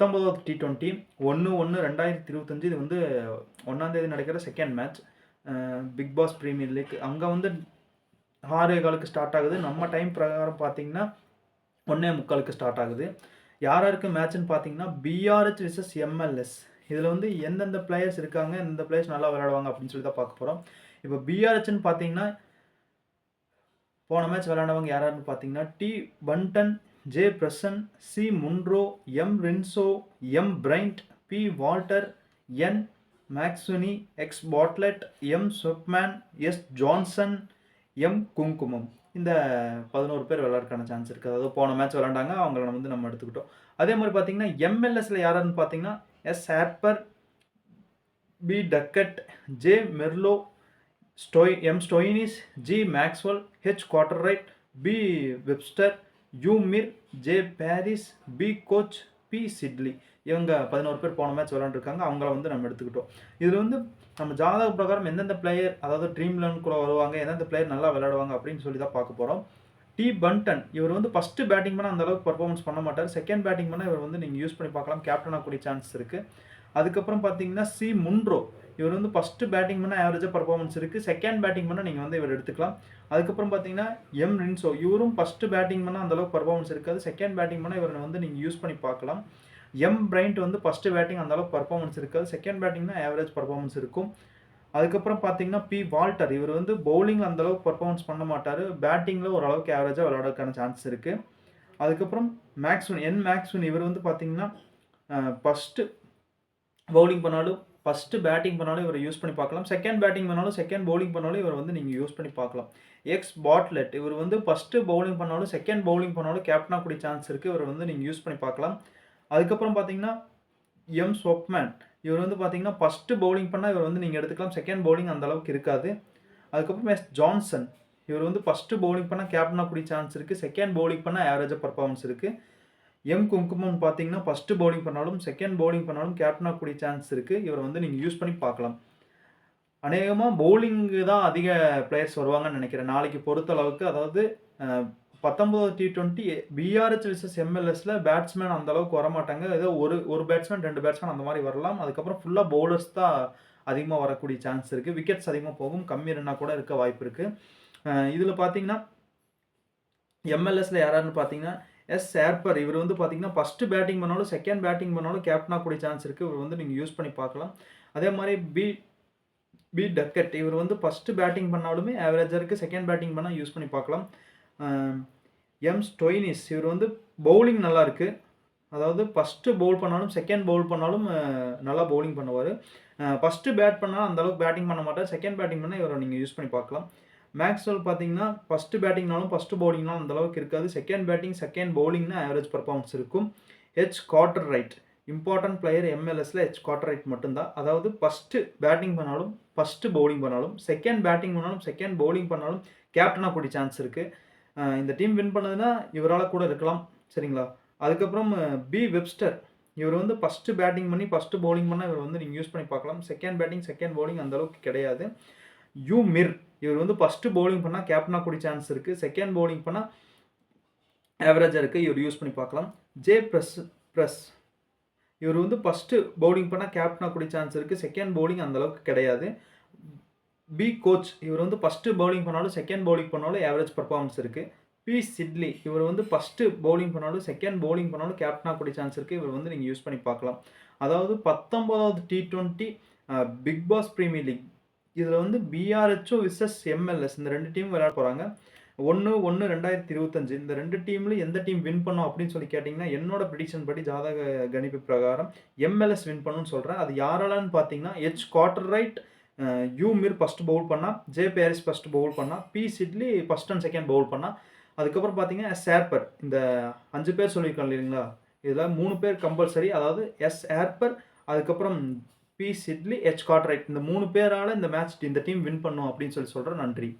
பத்தொம்போதாவது T twenty ஒன்று ஒன்று ரெண்டாயிரத்தி இருபத்தஞ்சு இது வந்து ஒன்றாந்தேதி நடக்கிற second match Big Bash premier league அங்கே வந்து ஆறே காலுக்கு ஸ்டார்ட் ஆகுது. நம்ம டைம் பிரகாரம் பார்த்தீங்கன்னா ஒன்றே முக்காலுக்கு ஸ்டார்ட் ஆகுது. யார் யாருக்கு மேட்ச்னு பார்த்தீங்கன்னா பிஆர்ஹெச் விசஸ் எம்எல்எஸ் இதில் வந்து எந்தெந்த பிளேயர்ஸ் இருக்காங்க எந்தெந்த பிளேயர்ஸ் நல்லா விளையாடுவாங்க அப்படின்னு சொல்லி தான் பார்க்க போகிறோம் இப்போ பிஆர்ஹெச்னு பார்த்தீங்கன்னா போன மேட்ச் விளையாண்டவங்க யாராருன்னு பார்த்தீங்கன்னா T Banton J Peirson C. Munro M. Renshaw M. Bryant P. Walter N. McSweeney X. Bartlett M. Swepson S. Johnson M. Kuhnemann. இந்த பதினோரு பேர் விளையாடுறதுக்கான சான்ஸ் இருக்குது அதாவது போன மேட்ச் விளாண்டாங்க அவங்கள வந்து நம்ம எடுத்துக்கிட்டோம். அதே மாதிரி பார்த்தீங்கன்னா எம்எல்எஸில் யாருன்னு பார்த்தீங்கன்னா S. Harper B. Duckett J. Merlo ஸ்டோய் M. Stoinis G. Maxwell H. Cartwright B. Webster U Mir J Paris B Couch P Siddle. இவங்க பதினோரு பேர் போன மேட்ச் விளாண்டுருக்காங்க அவங்கள வந்து நம்ம எடுத்துக்கிட்டோம். இதில் வந்து நம்ம ஜாதக பிரகாரம் எந்தெந்த பிளேயர் அதாவது ட்ரீம் கூட வருவாங்க எந்தெந்த பிளேயர் நல்லா விளையாடுவாங்க அப்படின்னு சொல்லி தான் பார்க்க போகிறோம் டி பண்டன் இவர் வந்து ஃபஸ்ட்டு பேட்டிங் பண்ணால் அந்த அளவுக்கு பர்ஃபார்மன்ஸ் பண்ண மாட்டார். செகண்ட் பேட்டிங் பண்ணால் இவர் வந்து நீங்கள் யூஸ் பண்ணி பார்க்கலாம். கேப்டனாக கூடிய சான்ஸ் இருக்குது அதுக்கப்புறம் பார்த்தீங்கன்னா சி முன்ரோ இவர் வந்து ஃபஸ்ட்டு பேட்டிங் பண்ணால் ஆவரேஜாக பர்ஃபார்மன்ஸ் இருக்குது செகண்ட் பேட்டிங் பண்ணால் நீங்கள் வந்து இவர் எடுத்துக்கலாம். அதுக்கப்புறம் பார்த்தீங்கன்னா எம் ரின்சோ இவரும் ஃபஸ்ட்டு பேட்டிங் பண்ணால் அந்தளவுக்கு பர்ஃபார்மன்ஸ் இருக்காது. செகண்ட் பேட்டிங் பண்ணால் இவரை வந்து நீங்கள் யூஸ் பண்ணி பார்க்கலாம். எம் பிரைண்ட் வந்து ஃபஸ்ட்டு பேட்டிங் அந்தளவுக்கு பர்ஃபார்மன்ஸ் இருக்காது. செகண்ட் பேட்டிங்னா ஆவரேஜ் பர்ஃபார்மன்ஸ் இருக்கும். அதுக்கப்புறம் பார்த்தீங்கன்னா பி வால்டர் இவர் வந்து பவுலிங் அந்த அளவுக்கு பர்ஃபார்மன்ஸ் பண்ண மாட்டார். பேட்டிங்கில் ஓரளவுக்கு ஆவரேஜாக விளையாடுறதுக்கான சான்ஸ் இருக்குது அதுக்கப்புறம் மேக்ஸ்வின் என் மேக்ஸ்வின் இவர் வந்து பார்த்தீங்கன்னா ஃபஸ்ட்டு பவுலிங் பண்ணாலும் ஃபஸ்ட்டு பேட்டிங் பண்ணாலும் இவரை யூஸ் பண்ணி பார்க்கலாம். செகண்ட் பேட்டிங் பண்ணாலும் செகண்ட் பவுலிங் பண்ணாலும் இவர் வந்து நீங்கள் யூஸ் பண்ணி பார்க்கலாம். எக்ஸ் பாட்லெட் இவர் வந்து ஃபஸ்ட்டு பவுலிங் பண்ணாலும் செகண்ட் பவுலிங் பண்ணாலும் கேப்டனாக கூடிய சான்ஸ் இருக்குது இவர் வந்து நீங்கள் யூஸ் பண்ணி பார்க்கலாம். அதுக்கப்புறம் பார்த்தீங்கன்னா எம் சொப்மேன் இவர் வந்து பார்த்தீங்கன்னா ஃபஸ்ட்டு பவுலிங் பண்ணால் இவர் வந்து நீங்கள் எடுத்துக்கலாம். செகண்ட் பவுலிங் அந்த அளவுக்கு இருக்காது. அதுக்கப்புறம் எஸ் ஜான்சன் இவர் வந்து ஃபஸ்ட்டு பவுலிங் பண்ணால் கேப்டனாக கூடிய சான்ஸ் இருக்குது செகண்ட் பவுலிங் பண்ணால் ஆவரேஜாக பர்ஃபார்மன்ஸ் இருக்குது எம் குங்குமம் பார்த்தீங்கன்னா ஃபஸ்ட்டு பவுலிங் பண்ணாலும் செகண்ட் பவுலிங் பண்ணாலும் கேப்டனாக கூடிய சான்ஸ் இருக்குது இவர் வந்து நீங்கள் யூஸ் பண்ணி பார்க்கலாம். அநேகமாக பவுலிங்கு தான் அதிக பிளேயர்ஸ் வருவாங்கன்னு நினைக்கிறேன். நாளைக்கு பொறுத்த அளவுக்கு அதாவது பத்தொம்பது T twenty B R H versus எம்எல்எஸில் batsman அந்த அளவுக்கு வர மாட்டாங்க ஏதோ ஒரு ஒரு பேட்ஸ்மேன் ரெண்டு பேட்ஸ்மேன் அந்த மாதிரி வரலாம். அதுக்கப்புறம் ஃபுல்லாக பவுலர்ஸ் தான் அதிகமாக வரக்கூடிய சான்ஸ் இருக்குது விக்கெட்ஸ் அதிகமாக போகும். கம்மி ரன்னாக கூட இருக்க வாய்ப்பு இருக்குது இதில் பார்த்தீங்கன்னா எம்எல்எஸில் யாராருன்னு பார்த்தீங்கன்னா எஸ் ஏர்பர் இவர் வந்து பார்த்தீங்கன்னா ஃபஸ்ட்டு பேட்டிங் பண்ணாலும் செகண்ட் பேட்டிங் பண்ணாலும் கேப்டனாக கூடிய சான்ஸ் இருக்குது இவர் வந்து நீங்கள் யூஸ் பண்ணி பார்க்கலாம். அதே மாதிரி பி பி டக்கட் இவர் வந்து ஃபஸ்ட்டு பேட்டிங் பண்ணாலுமே ஆவரேஜருக்கு செகண்ட் பேட்டிங் பண்ணால் யூஸ் பண்ணி பார்க்கலாம். எம் ஸ்டொயினிஸ் இவர் வந்து பவுலிங் நல்லா இருக்குது அதாவது ஃபஸ்ட்டு பவுல் பண்ணாலும் செகண்ட் பவுல் பண்ணாலும் நல்லா பவுலிங் பண்ணுவார். ஃபஸ்ட்டு பேட் பண்ணால் அந்தளவுக்கு பேட்டிங் பண்ண மாட்டார். செகண்ட் பேட்டிங் பண்ணால் இவரை நீங்கள் யூஸ் பண்ணி பார்க்கலாம். மேக்ஸ்வெல் பார்த்தீங்கன்னா ஃபஸ்ட்டு பேட்டிங்னாலும் ஃபஸ்ட்டு பவுலிங்னாலும் அந்தளவுக்கு இருக்காது. செகண்ட் பேட்டிங் செகண்ட் பவுலிங்னா ஆவரேஜ் பர்ஃபார்மன்ஸ் இருக்கும். H quarter right important player எம்எல்எஸில் ஹெச் குவார்டர் ரைட் மட்டும்தான். அதாவது ஃபஸ்ட்டு பேட்டிங் பண்ணாலும் ஃபஸ்ட்டு பவுலிங் பண்ணாலும் செகண்ட் பேட்டிங் பண்ணாலும் செகண்ட் பவுலிங் பண்ணாலும் கேப்டனாக கூடிய சான்ஸ் இருக்குது இந்த டீம் வின் பண்ணதுன்னா இவரால் கூட இருக்கலாம். சரிங்களா? அதுக்கப்புறம் பி வெப்ஸ்டர் இவர் வந்து ஃபஸ்ட்டு பேட்டிங் பண்ணி ஃபஸ்ட்டு பவுலிங் பண்ணால் இவர் வந்து நீங்கள் யூஸ் பண்ணி பார்க்கலாம். செகண்ட் பேட்டிங் செகண்ட் பவுலிங் அந்தளவுக்கு கிடையாது. U Mir. இவர் வந்து ஃபஸ்ட்டு பவுலிங் பண்ணால் கேப்டனாக கூடிய சான்ஸ் இருக்குது செகண்ட் பவுலிங் பண்ணால் ஆவரேஜாக இருக்குது இவர் யூஸ் பண்ணி பார்க்கலாம். ஜே ப்ரெஸ் ப்ரெஸ் இவர் வந்து ஃபஸ்ட்டு பவுலிங் பண்ணால் கேப்டனாக கூடிய சான்ஸ் இருக்குது செகண்ட் பவுலிங் அந்தளவுக்கு கிடையாது. பி கோச் இவர் வந்து ஃபஸ்ட்டு பவுலிங் பண்ணாலும் செகண்ட் பவுலிங் பண்ணாலும் ஆவரேஜ் பர்ஃபார்மன்ஸ் இருக்குது பி சிட்லி இவர் வந்து ஃபஸ்ட்டு பவுலிங் பண்ணாலும் செகண்ட் பவுலிங் பண்ணாலும் கேப்டனாக கூடிய சான்ஸ் இருக்குது இவர் வந்து நீங்கள் யூஸ் பண்ணி பார்க்கலாம். அதாவது பத்தொம்போதாவது T twenty Big Bash Premier League இதில் வந்து பிஆர்ஹெச்ஓ விசஸ் எம்எல்எஸ் இந்த ரெண்டு டீம் விளையாட போகிறாங்க ஒன்று ஒன்று ரெண்டாயிரத்தி இருபத்தஞ்சு. இந்த ரெண்டு டீமில் எந்த டீம் வின் பண்ணும் அப்படின்னு சொல்லி கேட்டிங்கன்னா என்னோட ப்ரிடிக்ஷன் படி ஜாதக கணிப்பு பிரகாரம் எம்எல்எஸ் வின் பண்ணுன்னு சொல்கிறேன் அது யாராலன்னு பார்த்தீங்கன்னா H Cartwright U Mir first bowl பண்ணால் ஜே பேரிஸ் ஃபஸ்ட் பவுல் பண்ணால் P Siddle first and second bowl பண்ணால் அதுக்கப்புறம் பார்த்தீங்கன்னா எஸ் ஏர்பர் இந்த அஞ்சு பேர் சொல்லியிருக்கோம் இல்லைங்களா? இதில் மூணு பேர் கம்பல்சரி அதாவது எஸ் ஏர்பர் அதுக்கப்புறம் பி சிட்லி ஹெச் காட்ரைட் இந்த மூணு பேரால் இந்த மேட்ச் இந்த டீம் வின் பண்ணும் அப்படின்னு சொல்லி சொல்கிறேன் நன்றி.